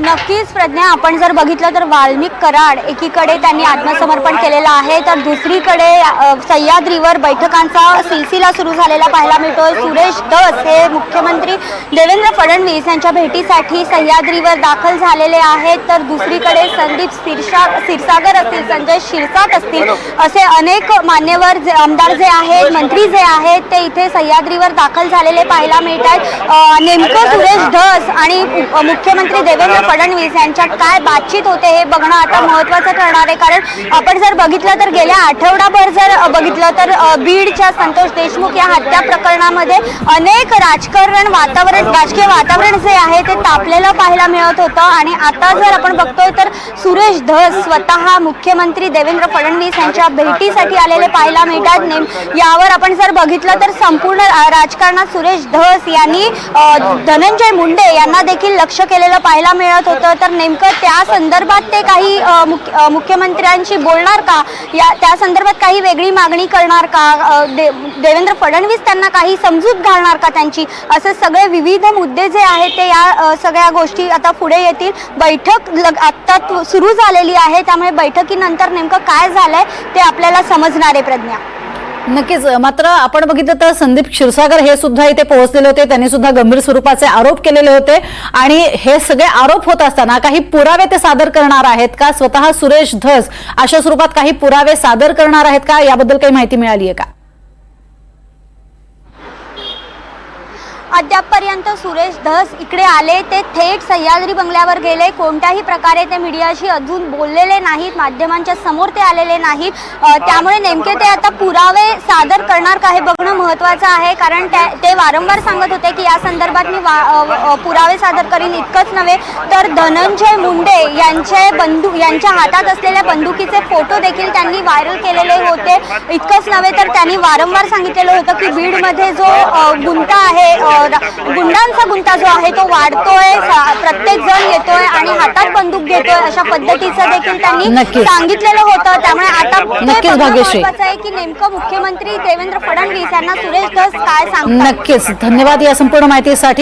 नक्कीच प्रज्ञा. आपण जर बघितलं तर वाल्मिक कराड एकीकडे त्यांनी आत्मसमर्पण केलेलं आहे तर दुसरीकडे सह्याद्रीवर बैठकांचा सिलसिला सुरू झालेला पाहायला मिळतोय. सुरेश धस हे मुख्यमंत्री देवेंद्र फडणवीस यांच्या भेटीसाठी सह्याद्रीवर दाखल झालेले आहेत. तर दुसरीकडे संदीप सिरसा क्षीरसागर असतील संजय शिरसाट असतील असे अनेक मान्यवर जे आमदार जे आहेत मंत्री जे आहेत ते इथे सह्याद्रीवर दाखल झालेले पाहायला मिळतात आहेत नेमकं सुरेश धस आणि मुख्यमंत्री देवेंद्र फडणवीस यांच्यात काय बातचीत होते हे बघणं आता महत्त्वाचं ठरणार आहे. कारण आपण जर बघितलं तर गेल्या आठवडाभर जर बघितलं तर बीडच्या संतोष देशमुख या हत्या प्रकरणामध्ये अनेक राजकारण वातावरण राजकीय वातावरण जे आहे ते तापलेलं पाहायला मिळत होतं. आणि आता जर आपण बघतोय तर सुरेश धस स्वतः मुख्यमंत्री देवेंद्र फडणवीस यांच्या भेटीसाठी आलेले पाहायला मिळतात. नेम यावर आपण जर बघितलं तर संपूर्ण राजकारणात सुरेश धस यांनी धनंजय मुंडे यांना देखील लक्ष केलेलं पाहायला मिळत होतं तर नेमकं त्या संदर्भात ते काही मुख्य- मुख्यमंत्र्यांशी बोलणार का? या त्या संदर्भात काही वेगळी मागणी करणार का? दे- देवेंद्र फडणवीस त्यांना काही समजूत घालणार का त्यांची? असे सगळे विविध मुद्दे जे आहेत ते या सगळ्या गोष्टी आता पुढे येतील. बैठक लग- आत्ता सुरू झालेली आहे त्यामुळे बैठकीनंतर नेमकं काय झालंय ते आपल्याला समजणार आहे प्रज्ञा. नक्कीच. मात्र आपण बघितलं तर संदीप क्षीरसागर हे सुद्धा इथे पोहोचलेले होते. त्यांनी सुद्धा गंभीर स्वरूपाचे आरोप केलेले होते. आणि हे सगळे आरोप होत असताना काही पुरावे ते सादर करणार आहेत का? स्वतः सुरेश धस अशा स्वरूपात काही पुरावे सादर करणार आहेत का? याबद्दल काही माहिती मिळाली आहे का? अद्यापपर्यंत सुरेश धस इकडे आले. ते थेट सह्याद्री बंगल्यावर गेले. कोणत्याही प्रकारे ते मीडियाशी अजून बोललेले नाहीत माध्यमांच्या समोर ते आलेले नाहीत. त्यामुळे नेमके ते आता पुरावे सादर करणार का हे बघणं महत्त्वाचं आहे. कारण त्या- ते वारंवार सांगत होते की या संदर्भात मी वा- पुरावे सादर करीन इतकंच नव्हे. तर धनंजय मुंडे यांचे बंदू यांच्या हातात असलेल्या बंदुकीचे फोटो देखील त्यांनी व्हायरल केलेले होते. इतकंच नव्हे तर त्यांनी वारंवार सांगितलेलं होतं की बीडमध्ये जो गुंता आहे गुंडांचा गुंता जो आहे तो वाढतोय प्रत्येक जण येतोय आणि हातात बंदूक घेतोय अशा पद्धतीचं देखील त्यांनी. सांगितलेलं होतं. त्यामुळे आता आहे की नेमकं मुख्यमंत्री देवेंद्र फडणवीस यांना सुरेश धस काय सांगतात? नक्कीच. धन्यवाद या संपूर्ण माहितीसाठी.